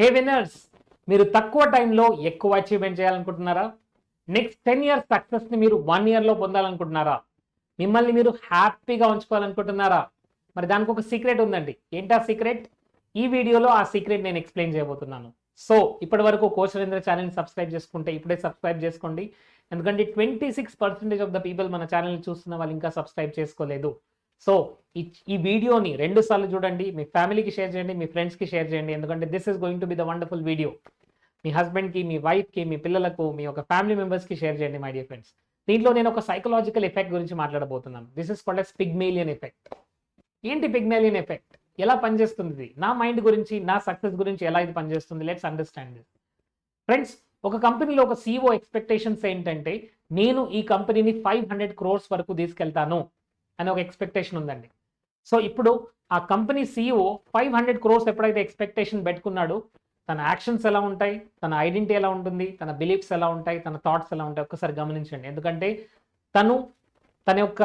హే winners మీరు తక్కువ టైంలో ఎక్కువ అచీవ్మెంట్ చేయాలనుకుంటున్నారా? నెక్స్ట్ టెన్ ఇయర్స్ సక్సెస్ని మీరు వన్ ఇయర్లో పొందాలనుకుంటున్నారా? మిమ్మల్ని మీరు హ్యాపీగా ఉంచుకోవాలనుకుంటున్నారా? మరి దానికి ఒక సీక్రెట్ ఉందండి. ఏంటా సీక్రెట్ ఈ వీడియోలో ఆ సీక్రెట్ నేను ఎక్స్ప్లెయిన్ చేయబోతున్నాను. సో ఇప్పటి వరకు కోచరేంద్ర ఛానల్ని సబ్స్క్రైబ్ చేసుకుంటే ఇప్పుడే సబ్స్క్రైబ్ చేసుకోండి. ఎందుకంటే twenty six percentage of the people మన ఛానల్ని చూస్తున్న వాళ్ళు ఇంకా సబ్స్క్రైబ్ చేసుకోలేదు. సో ఈ ఈ వీడియోని రెండు సార్లు చూడండి మీ ఫ్యామిలీకి షేర్ చేయండి మీ ఫ్రెండ్స్కి షేర్ చేయండి. ఎందుకంటే this is going to be the wonderful video మీ హస్బెండ్కి మీ వైఫ్కి మీ పిల్లలకు మీ ఒక ఫ్యామిలీ మెంబర్స్కి షేర్ చేయండి మై డియర్ ఫ్రెండ్స్ దీంట్లో నేను ఒక సైకలాజికల్ ఎఫెక్ట్ గురించి మాట్లాడబోతున్నాను. This is called as pygmalion effect ఏంటి పిగ్మేలియన్ ఎఫెక్ట్ ఎలా పనిచేస్తుంది? ఇది నా మైండ్ గురించి నా సక్సెస్ గురించి ఎలా ఇది పనిచేస్తుంది? లెట్స్ అండర్స్టాండ్ దిస్ ఫ్రెండ్స్ ఒక కంపెనీలో ఒక సీఓ ఎక్స్పెక్టేషన్స్ ఏంటంటే నేను ఈ కంపెనీని ఫైవ్ హండ్రెడ్ క్రోర్స్ వరకు తీసుకెళ్తాను. అని ఒక ఎక్స్పెక్టేషన్ ఉందండి. సో ఇప్పుడు ఆ company CEO five hundred crores ఎప్పుడైతే ఎక్స్పెక్టేషన్ పెట్టుకున్నాడో తన యాక్షన్స్ ఎలా ఉంటాయి తన ఐడెంటిటీ ఎలా ఉంటుంది తన బిలీఫ్స్ ఎలా ఉంటాయి తన థాట్స్ ఎలా ఉంటాయి ఒక్కసారి గమనించండి. ఎందుకంటే తను తన యొక్క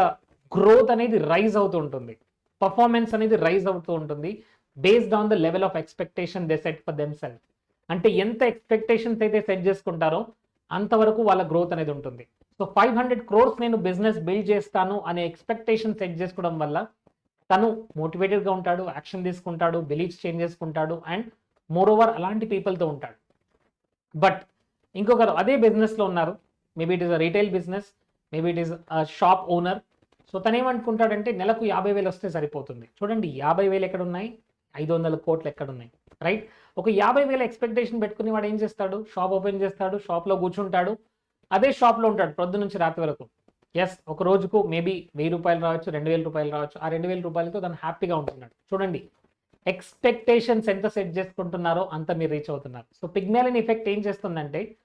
గ్రోత్ అనేది రైజ్ అవుతూ ఉంటుంది. పర్ఫార్మెన్స్ అనేది రైజ్ అవుతూ ఉంటుంది. Based on the level of expectation they set for them self అంటే ఎంత ఎక్స్పెక్టేషన్స్ అయితే సెట్ చేసుకుంటారో అంతవరకు వాళ్ళ గ్రోత్ అనేది ఉంటుంది. సో ఫైవ్ హండ్రెడ్ క్రోర్స్ నేను బిజినెస్ బిల్డ్ చేస్తాను అనే ఎక్స్పెక్టేషన్ సెట్ చేసుకోవడం వల్ల తను మోటివేటెడ్గా ఉంటాడు యాక్షన్ తీసుకుంటాడు బిలీఫ్స్ చేంజ్ చేసుకుంటాడు అండ్ మోర్ ఓవర్ అలాంటి పీపుల్తో ఉంటాడు. బట్ ఇంకొకరు అదే బిజినెస్లో ఉన్నారు. Maybe it is a retail business maybe it is a shop owner so తను ఏమనుకుంటాడంటే నెలకు యాభై వేలు వస్తే సరిపోతుంది. చూడండి యాభై వేలు ఎక్కడ ఉన్నాయి? ఐదు వందల కోట్లు ఎక్కడ ఉన్నాయి రైట్ ఒక యాభై వేల ఎక్స్పెక్టేషన్ పెట్టుకుని వాడు ఏం చేస్తాడు? షాప్ ఓపెన్ చేస్తాడు షాప్లో కూర్చుంటాడు. అదే షాప్లో ఉంటాడు ప్రొద్దు నుంచి రాత్రి వరకు. ఎస్ ఒక రోజుకు మేబీ వెయ్యి రూపాయలు రావచ్చు రెండు వేల రూపాయలు రావచ్చు. ఆ రెండు వేల రూపాయలతో తను హ్యాపీగా ఉంటున్నాడు. చూడండి ఎక్స్పెక్టేషన్స్ ఎంత సెట్ చేసుకుంటున్నారో అంత మీరు రీచ్ అవుతున్నారు. సో పిగ్మేలిన్ ఎఫెక్ట్ ఏం చేస్తుందంటే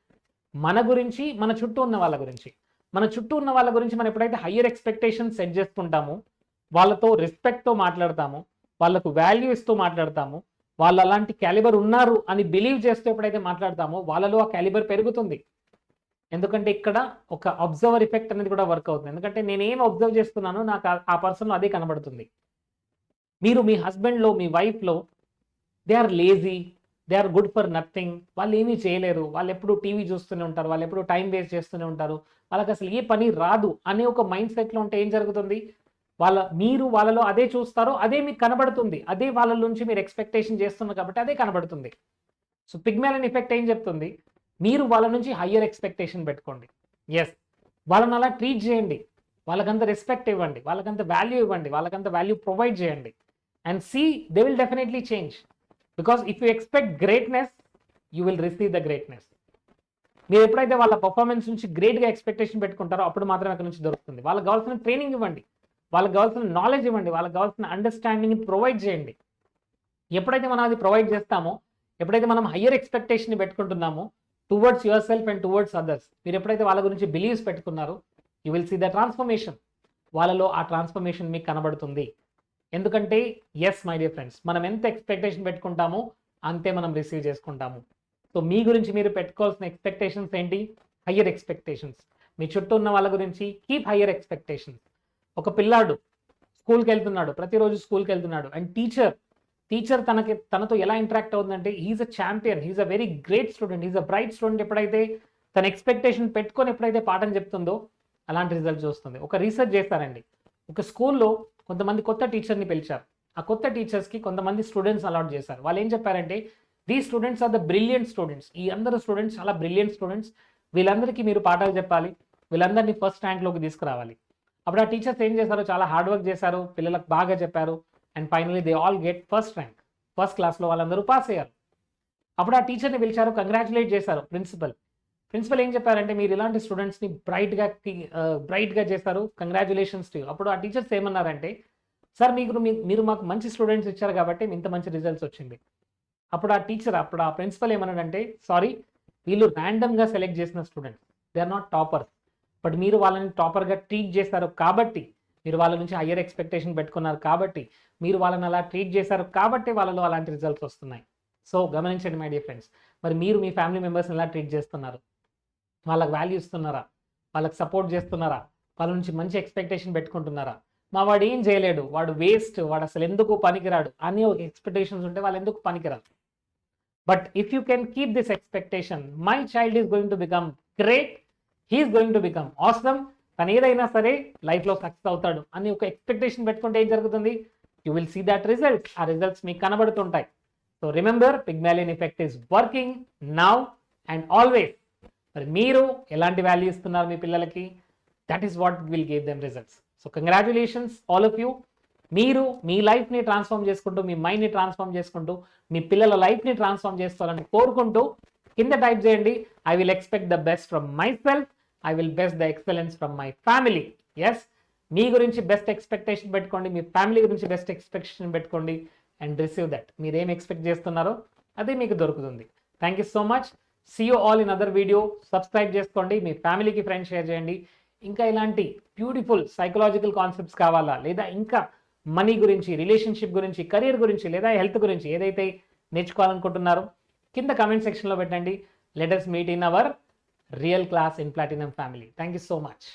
మన గురించి మన చుట్టూ ఉన్న వాళ్ళ గురించి. మన చుట్టూ ఉన్న వాళ్ళ గురించి మనం ఎప్పుడైతే హయ్యర్ ఎక్స్పెక్టేషన్ సెట్ చేసుకుంటామో వాళ్ళతో రెస్పెక్ట్తో మాట్లాడతాము వాళ్ళకు వాల్యూ ఇస్తూ మాట్లాడతాము. వాళ్ళు అలాంటి క్యాలిబర్ ఉన్నారు అని బిలీవ్ చేస్తూ ఎప్పుడైతే మాట్లాడతామో వాళ్ళలో ఆ క్యాలిబర్ పెరుగుతుంది. ఎందుకంటే ఇక్కడ ఒక అబ్జర్వర్ ఎఫెక్ట్ అనేది కూడా వర్క్ అవుతుంది. ఎందుకంటే నేను అబ్జర్వ్ చేస్తున్నానో నాకు ఆ- ఆ పర్సన్లో అదే కనబడుతుంది. మీరు మీ హస్బెండ్లో మీ వైఫ్లో they are lazy they are good for nothing వాళ్ళు ఏమీ చేయలేరు. వాళ్ళు ఎప్పుడు టీవీ చూస్తూనే ఉంటారు. వాళ్ళు ఎప్పుడు టైం వేస్ట్ చేస్తూనే ఉంటారు. వాళ్ళకి అసలు ఏ పని రాదు అనే ఒక మైండ్ సెట్లో ఉంటే ఏం జరుగుతుంది? వాళ్ళ మీరు వాళ్ళలో అదే చూస్తారో అదే మీకు కనబడుతుంది. అదే వాళ్ళ నుంచి మీరు ఎక్స్పెక్టేషన్ చేస్తున్నారు కాబట్టి అదే కనబడుతుంది. సో పిగ్మేలన్ ఎఫెక్ట్ ఏం చెప్తుంది? మీరు వాళ్ళ నుంచి హయ్యర్ ఎక్స్పెక్టేషన్ పెట్టుకోండి. ఎస్ వాళ్ళని అలా ట్రీట్ చేయండి. వాళ్ళకంత రెస్పెక్ట్ ఇవ్వండి. వాళ్ళకంత వాల్యూ ఇవ్వండి. వాళ్ళకంత వాల్యూ ప్రొవైడ్ చేయండి. And see they will definitely change because if you expect greatness you will receive the greatness మీరు ఎప్పుడైతే వాళ్ళ పర్ఫార్మెన్స్ నుంచి గ్రేట్గా ఎక్స్పెక్టేషన్ పెట్టుకుంటారో అప్పుడు మాత్రమే అక్కడ నుంచి దొరుకుతుంది. వాళ్ళకి కావాల్సిన ట్రైనింగ్ ఇవ్వండి. వాళ్ళకి కావాల్సిన నాలెడ్జ్ ఇవ్వండి వాళ్ళకి కావాల్సిన అండర్స్టాండింగ్ ప్రొవైడ్ చేయండి. ఎప్పుడైతే మనం అది ప్రొవైడ్ చేస్తామో ఎప్పుడైతే మనం higher expectation పెట్టుకుంటున్నామో towards your self and towards others మీరు ఎప్పుడైతే వాళ్ళ గురించి బిలీవ్స్ పెట్టుకున్నారో you will see the transformation వాళ్ళలో ఆ ట్రాన్స్ఫర్మేషన్ మీకు కనబడుతుంది. ఎందుకంటే ఎస్ మై డియర్ ఫ్రెండ్స్ మనం ఎంత ఎక్స్పెక్టేషన్ పెట్టుకుంటామో అంతే మనం రిసీవ్ చేసుకుంటాము. సో మీ గురించి మీరు పెట్టుకోవాల్సిన ఎక్స్పెక్టేషన్స్ ఏంటి? హయ్యర్ ఎక్స్పెక్టేషన్స్ మీ చుట్టూ ఉన్న వాళ్ళ గురించి కీప్ హయ్యర్ ఎక్స్పెక్టేషన్స్ ఒక పిల్లాడు స్కూల్కి వెళ్తున్నాడు ప్రతిరోజు స్కూల్కి వెళ్తున్నాడు అండ్ టీచర్ టీచర్ తనకి తనతో ఎలా ఇంటరాక్ట్ అవుతుందంటే he's a champion he's a very great student he's a bright student ఎప్పుడైతే తన ఎక్స్పెక్టేషన్ పెట్టుకొని ఎప్పుడైతే పాఠం చెప్తుందో అలాంటి రిజల్ట్స్ వస్తుంది ఒక రీసెర్చ్ చేస్తారండి. ఒక స్కూల్లో కొంతమంది కొత్త టీచర్ని పిలిచారు. ఆ కొత్త టీచర్స్కి కొంతమంది స్టూడెంట్స్ అలాట్ చేశారు. వాళ్ళు ఏం చెప్పారంటే the students are the brilliant students ఈ అందరు స్టూడెంట్స్ చాలా బ్రిలియంట్ స్టూడెంట్స్ వీళ్ళందరికీ మీరు పాఠాలు చెప్పాలి. వీళ్ళందరినీ ఫస్ట్ ర్యాంక్లోకి తీసుకురావాలి. అప్పుడు ఆ టీచర్స్ ఏం చేశారు? చాలా హార్డ్ వర్క్ చేశారు. పిల్లలకు బాగా చెప్పారు. And finally they all get first rank first క్లాస్లో వాళ్ళందరూ పాస్ అయ్యారు. అప్పుడు ఆ టీచర్ని పిలిచారు. కంగ్రాచులేట్ చేశారు ప్రిన్సిపల్ ప్రిన్సిపల్ ఏం చెప్పారంటే మీరు ఇలాంటి స్టూడెంట్స్ని బ్రైట్గా బ్రైట్గా చేశారు. కంగ్రాచులేషన్స్ టు అప్పుడు ఆ టీచర్స్ ఏమన్నారంటే సార్ మీకు మీరు మాకు మంచి స్టూడెంట్స్ ఇచ్చారు కాబట్టి ఇంత మంచి రిజల్ట్స్ వచ్చింది. అప్పుడు ఆ టీచర్ అప్పుడు ఆ ప్రిన్సిపల్ ఏమన్నాడంటే సారీ వీళ్ళు ర్యాండమ్గా సెలెక్ట్ చేసిన students they are not toppers but మీరు వాళ్ళని టాపర్గా ట్రీట్ చేశారు కాబట్టి మీరు వాళ్ళ నుంచి హయ్యర్ ఎక్స్పెక్టేషన్ పెట్టుకున్నారు కాబట్టి మీరు వాళ్ళని అలా ట్రీట్ చేశారు కాబట్టి వాళ్ళలో అలాంటి రిజల్ట్స్ వస్తున్నాయి. సో గమనించండి మై డియర్ ఫ్రెండ్స్ మరి మీరు మీ ఫ్యామిలీ మెంబర్స్ని ఎలా ట్రీట్ చేస్తున్నారు? వాళ్ళకి వాల్యూ ఇస్తున్నారా? వాళ్ళకి సపోర్ట్ చేస్తున్నారా? వాళ్ళ నుంచి మంచి ఎక్స్పెక్టేషన్ పెట్టుకుంటున్నారా? మా వాడు ఏం చేయలేడు వాడు వేస్ట్ వాడు అసలు ఎందుకు పనికిరాడు అని ఒక ఎక్స్పెక్టేషన్స్ ఉంటే వాళ్ళు ఎందుకు పనికిరాదు but if you can keep this expectation my child is going to become great he's going to become awesome తను ఏదైనా సరే లైఫ్లో సక్సెస్ అవుతాడు అని ఒక ఎక్స్పెక్టేషన్ పెట్టుకుంటే ఏం జరుగుతుంది? You will see that results ఆ రిజల్ట్స్ మీకు కనబడుతుంటాయి. So remember Pygmalion effect is working now and always మరి మీరు ఎలాంటి వాల్యూ ఇస్తున్నారు మీ పిల్లలకి? That is what will gave them results so congratulations all of you మీరు మీ లైఫ్ని ట్రాన్స్ఫార్మ్ చేసుకుంటూ మీ మైండ్ని ట్రాన్స్ఫార్మ్ చేసుకుంటూ మీ పిల్లల లైఫ్ని ట్రాన్స్ఫార్మ్ చేసుకోవాలని కోరుకుంటూ కింద టైప్ చేయండి. I will expect the best from my self I will best the excellence from my family as మీ గురించి బెస్ట్ ఎక్స్పెక్టేషన్ పెట్టుకోండి మీ ఫ్యామిలీ గురించి బెస్ట్ ఎక్స్పెక్టేషన్ పెట్టుకోండి అండ్ రిసీవ్ దట్ మీరు ఏం ఎక్స్పెక్ట్ చేస్తున్నారో అదే మీకు దొరుకుతుంది. Thank you so much see all in other video subscribe చేసుకోండి మీ ఫ్యామిలీకి ఫ్రెండ్స్ షేర్ చేయండి. ఇంకా ఇలాంటి బ్యూటిఫుల్ సైకలాజికల్ కాన్సెప్ట్స్ కావాలా? లేదా ఇంకా మనీ గురించి రిలేషన్షిప్ గురించి కెరీర్ గురించి లేదా హెల్త్ గురించి ఏదైతే నేర్చుకోవాలనుకుంటున్నారో కింద కమెంట్ సెక్షన్లో పెట్టండి. Let us meet in our real class in Platinum family. Thank you so much.